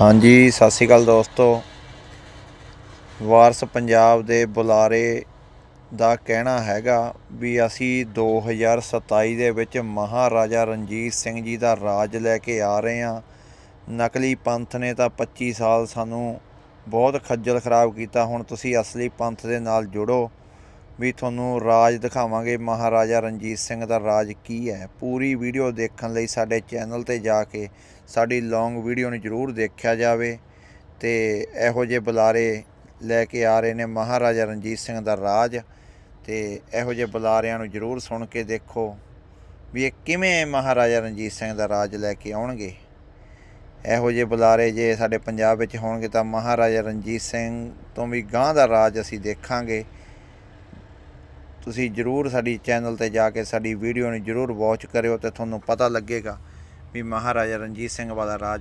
ਹਾਂਜੀ, ਸਤਿ ਸ਼੍ਰੀ ਅਕਾਲ ਦੋਸਤੋ। ਵਾਰਸ ਪੰਜਾਬ ਦੇ ਬੁਲਾਰੇ ਦਾ ਕਹਿਣਾ ਹੈਗਾ ਵੀ ਅਸੀਂ 2027 ਦੇ ਵਿੱਚ ਮਹਾਰਾਜਾ ਰਣਜੀਤ ਸਿੰਘ ਜੀ ਦਾ ਰਾਜ ਲੈ ਕੇ ਆ ਰਹੇ ਹਾਂ। ਨਕਲੀ ਪੰਥ ਨੇ ਤਾਂ 25 ਸਾਲ ਸਾਨੂੰ ਬਹੁਤ ਖੱਜਲ ਖਰਾਬ ਕੀਤਾ। ਹੁਣ ਤੁਸੀਂ ਅਸਲੀ ਪੰਥ ਦੇ ਨਾਲ ਜੁੜੋ। ਵੀ ਤੁਹਾਨੂੰ ਰਾਜ ਦਿਖਾਵਾਂਗੇ ਮਹਾਰਾਜਾ ਰਣਜੀਤ ਸਿੰਘ ਦਾ ਰਾਜ ਕੀ ਹੈ। ਪੂਰੀ ਵੀਡੀਓ ਦੇਖਣ ਲਈ ਸਾਡੇ ਚੈਨਲ ਤੇ ਜਾ ਕੇ ਸਾਡੀ ਲੌਂਗ ਵੀਡੀਓ ਨੂੰ ਜਰੂਰ ਦੇਖਿਆ ਜਾਵੇ ਤੇ ਇਹੋ ਜਿਹੇ ਬੁਲਾਰੇ ਲੈ ਕੇ ਆ ਰਹੇ ਨੇ ਮਹਾਰਾਜਾ ਰਣਜੀਤ ਸਿੰਘ ਦਾ ਰਾਜ ਤੇ ਇਹੋ ਜਿਹੇ ਬੁਲਾਰਿਆਂ ਨੂੰ ਜਰੂਰ ਸੁਣ ਕੇ ਦੇਖੋ ਵੀ ਇਹ ਕਿਵੇਂ ਮਹਾਰਾਜਾ ਰਣਜੀਤ ਸਿੰਘ ਦਾ ਰਾਜ ਲੈ ਕੇ ਆਉਣਗੇ। ਇਹੋ ਜਿਹੇ ਬੁਲਾਰੇ ਜੇ ਸਾਡੇ ਪੰਜਾਬ ਵਿੱਚ ਹੋਣਗੇ ਤਾਂ ਮਹਾਰਾਜਾ ਰਣਜੀਤ ਸਿੰਘ ਤੋਂ ਵੀ ਗਾਂ ਦਾ ਰਾਜ ਅਸੀਂ ਦੇਖਾਂਗੇ। ਤੁਸੀਂ ਜਰੂਰ ਸਾਡੀ ਚੈਨਲ ਤੇ ਜਾ ਕੇ ਸਾਡੀ ਵੀਡੀਓ ਨੂੰ ਜਰੂਰ ਵਾਚ ਕਰਿਓ ਤੇ ਤੁਹਾਨੂੰ ਪਤਾ ਲੱਗੇਗਾ ਵੀ ਮਹਾਰਾਜਾ ਰਣਜੀਤ ਸਿੰਘ ਵਾਲਾ ਰਾਜ